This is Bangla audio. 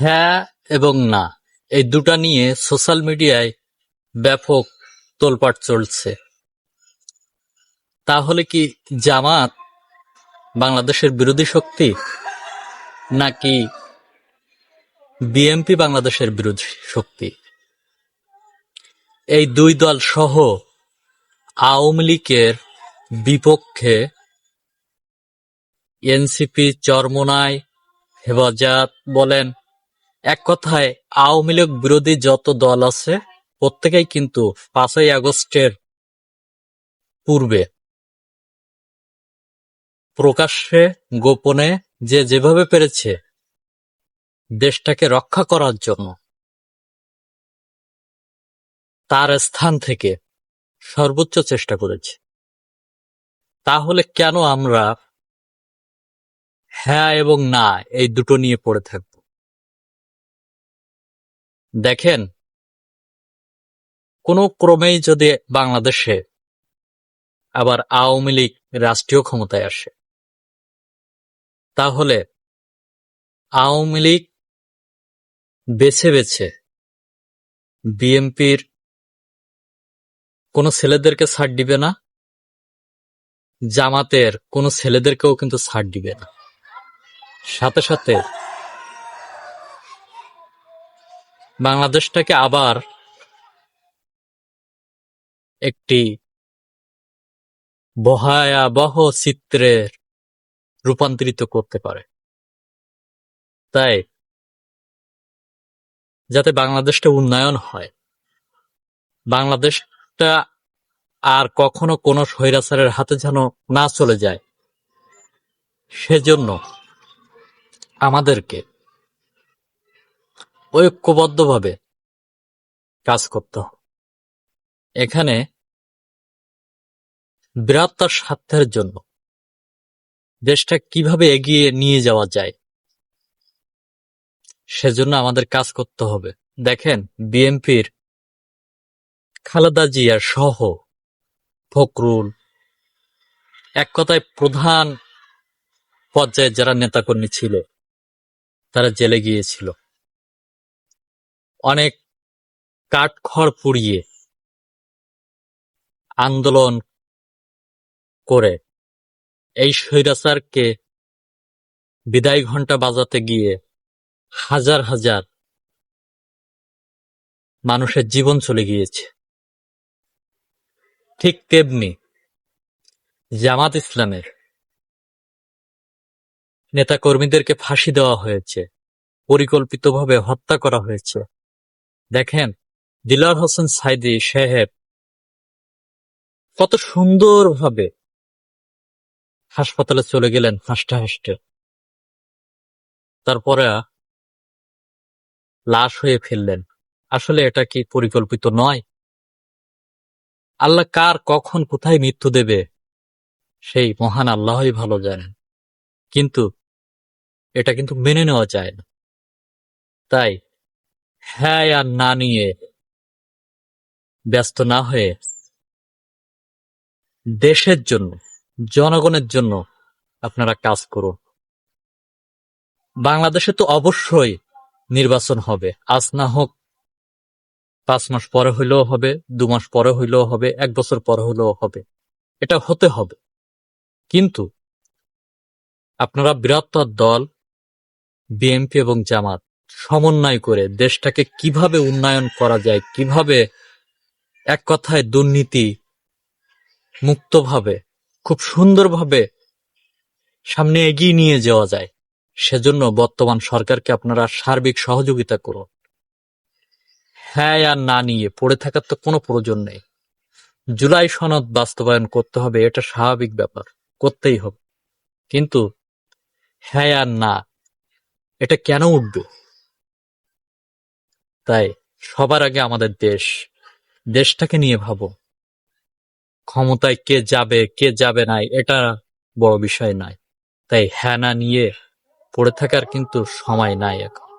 হ্যাঁ এবং না। এই দুটা নিয়ে সোশ্যাল মিডিয়ায় ব্যাপক তোলপাট চলছে। তাহলে কি জামাত বাংলাদেশের বিরোধী শক্তি নাকি বিএনপি বাংলাদেশের বিরোধী শক্তি? এই দুই দল সহ আওয়ামী লীগের বিপক্ষে এনসিপি চরমোনায় হেফাজত বলেন এক কথায়, আওয়ামী লীগ বিরোধী যত দল আছে, প্রত্যেকেই কিন্তু পাঁচই আগস্টের পূর্বে প্রকাশ্যে, গোপনে, যে যেভাবে পেরেছে দেশটাকে রক্ষা করার জন্য তার স্থান থেকে সর্বোচ্চ চেষ্টা করেছে। তাহলে কেন আমরা হ্যাঁ এবং না এই দুটো নিয়ে পড়ে থাকব? দেখেন, কোনো ক্রমেই যদি বাংলাদেশে আবার আওয়ামী লীগ রাষ্ট্রীয় ক্ষমতায় আসে, তাহলে আওয়ামী লীগ বেছে বেছে বিএনপির কোনো ছেলেদেরকে ছাড় দিবে না, জামাতের কোনো ছেলেদেরকেও কিন্তু ছাড় দিবে না। সাথে সাথে বাংলাদেশটাকে আবার একটি ভয়াবহ চিত্রের রূপান্তরিত করতে পারে। তাই যাতে বাংলাদেশটা উন্নয়ন হয়, বাংলাদেশটা আর কখনো কোনো স্বৈরাচারের হাতে যেন না চলে যায়, সেজন্য আমাদেরকে ঐক্যবদ্ধভাবে কাজ করতে। এখানে বৃহত্তর স্বার্থের জন্য দেশটা কীভাবে এগিয়ে নিয়ে যাওয়া যায়, সেজন্য আমাদের কাজ করতে হবে। দেখেন, বিএনপির খালেদা জিয়া সহ ফখরুল এক কথায় প্রধান পর্যায়ে যারা নেতাকর্মী ছিল, তারা জেলে গিয়েছিল। অনেক কাঠখড় পুড়িয়ে আন্দোলন করে। এই স্বৈরাচারকে বিদায় ঘণ্টা বাজাতে গিয়ে হাজার হাজার মানুষের জীবন চলে গিয়েছে। ঠিক তেমনি জামাত ইসলামের নেতাকর্মীদেরকে ফাঁসি দেওয়া হয়েছে, পরিকল্পিতভাবে হত্যা করা হয়েছে। দেখেন, দিলার হোসেন সাইদি সাহেব কত সুন্দরভাবে হাসপাতালে চলে গেলেন, হাসতে হাসতে। তারপরে লাশ হয়ে ফেললেন। আসলে এটা কি পরিকল্পিত নয়? আল্লাহ কার কখন কোথায় মৃত্যু দেবে, সেই মহান আল্লাহই ভালো জানেন। কিন্তু এটা কিন্তু মেনে নেওয়া যায় না। তাই হ্যাঁ আর না নিয়ে ব্যস্ত না হয়ে দেশের জন্য, জনগণের জন্য আপনারা কাজ করুন। বাংলাদেশে তো অবশ্যই নির্বাচন হবে। আজ না হোক পাঁচ মাস পরে হইলেও হবে, দু মাস পরে হইলেও হবে, এক বছর পরে হইলেও হবে। এটা হতে হবে। কিন্তু আপনারা বৃহত্তর দল, বিএনপি এবং জামাত সমন্বয় করে দেশটাকে কীভাবে উন্নয়ন করা যায়, কীভাবে এক কথায় দুর্নীতি মুক্তভাবে, খুব সুন্দরভাবে সামনে এগিয়ে নিয়ে যাওয়া যায়, সেজন্য বর্তমান সরকারকে আপনারা সার্বিক সহযোগিতা করুন। হ্যাঁ আর না নিয়ে পড়ে থাকার তো কোনো প্রয়োজন নেই। জুলাই সনদ বাস্তবায়ন করতে হবে, এটা স্বাভাবিক ব্যাপার, করতেই হবে। কিন্তু হ্যাঁ আর না, এটা কেন উঠবে? তাই সবার আগে আমাদের দেশ, দেশটাকে নিয়ে ভাবো। ক্ষমতায় কে যাবে কে যাবে না, এটা বড় বিষয় নয়। তাই হ্যানা নিয়ে পড়ে থাকার কিন্তু সময় নাই এখন।